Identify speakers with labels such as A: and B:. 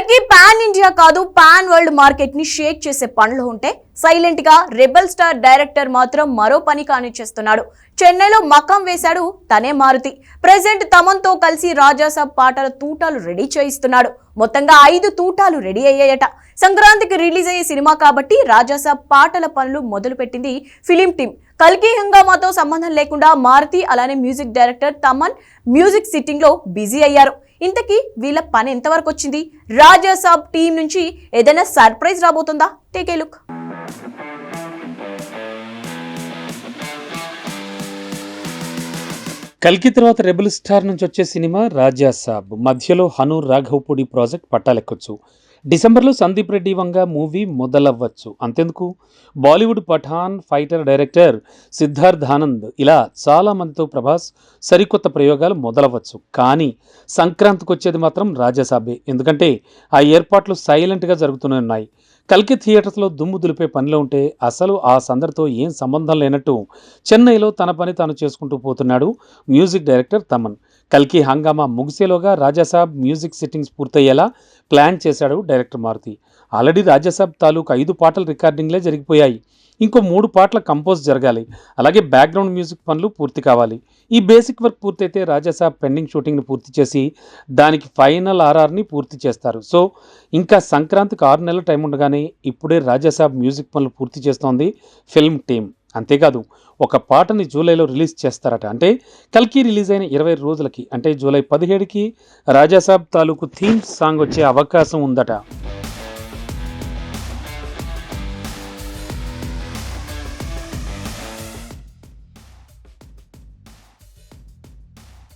A: కల్కి pan India కాదు pan world మార్కెట్ని షేక్ చేసే పనులు ఉంటే సైలెంట్గా రెబల్ స్టార్ డైరెక్టర్ మాత్రం మరో పని కానిచ్చేస్తున్నాడు. చెన్నైలో మకం వేశాడు తనే మారుతి. ప్రెసెంట్ తమన్తో కలిసి రాజాసాబ్ పాటల తూటాలు రెడీ చేయిస్తున్నాడు. మొత్తంగా ఐదు తూటాలు రెడీ అయ్యాయట. సంక్రాంతికి రిలీజ్ అయ్యే సినిమా కాబట్టి రాజాసాబ్ పాటల పనులు మొదలుపెట్టింది ఫిలిం టీం కల్కి హంగామాతో సంబంధం లేకుండా మారుతి అలానే మ్యూజిక్ డైరెక్టర్ తమన్ మ్యూజిక్ సిట్టింగ్లో బిజీ అయ్యారు. ఇంతకీ వీళ్ళ పని ఎంతవరకు వచ్చింది? రాజాసాబ్ టీం నుంచి ఏదైనా సర్ప్రైజ్ రాబోతుందా? టేకే లుక్
B: కల్కి తర్వాత రెబుల్ స్టార్ నుంచి వచ్చే సినిమా రాజా సాబ్. మధ్యలో హను రాఘవపూడి ప్రాజెక్ట్ పట్టాలెక్కొచ్చు. డిసెంబర్లో సందీప్ రెడ్డి వంగ మూవీ మొదలవ్వచ్చు. అంతెందుకు? Bollywood Pathaan fighter director Siddharth Anand ఇలా చాలామందితో ప్రభాస్ సరికొత్త ప్రయోగాలు మొదలవ్వచ్చు. కానీ సంక్రాంతికి వచ్చేది మాత్రం రాజ్యసభే. ఎందుకంటే ఆ ఏర్పాట్లు సైలెంట్గా జరుగుతూనే ఉన్నాయి. కల్కి థియేటర్స్లో దుమ్ము దులిపే పనిలో ఉంటే అసలు ఆ సందడితో ఏం సంబంధం లేనట్టు చెన్నైలో తన పని తాను చేసుకుంటూ పోతున్నాడు మ్యూజిక్ డైరెక్టర్ తమన్. కల్కి హంగామా ముగిసేలోగా రాజాసాబ్ మ్యూజిక్ సిట్టింగ్స్ పూర్తయ్యేలా ప్లాన్ చేశాడు డైరెక్టర్ మారుతి. ఆల్రెడీ రాజాసాబ్ తాలూకు ఐదు పాటల రికార్డింగ్లే జరిగిపోయాయి. ఇంకో మూడు పాటల కంపోజ్ జరగాలి. అలాగే బ్యాక్గ్రౌండ్ మ్యూజిక్ పనులు పూర్తి కావాలి. ఈ బేసిక్ వర్క్ పూర్తయితే రాజాసాబ్ పెండింగ్ షూటింగ్ని పూర్తి చేసి దానికి ఫైనల్ ఆర్ఆర్ని పూర్తి చేస్తారు. సో ఇంకా సంక్రాంతికి ఆరు నెలల టైం ఉండగానే ఇప్పుడే రాజాసాబ్ మ్యూజిక్ పనులు పూర్తి చేస్తోంది ఫిల్మ్ టీం అంతేకాదు ఒక పాటని జూలైలో రిలీజ్ చేస్తారట. అంటే కల్కి రిలీజ్ అయిన ఇరవై రోజులకి అంటే జూలై పదిహేడుకి రాజాసాబ్ తాలూకు థీమ్ సాంగ్ వచ్చే అవకాశం ఉందట.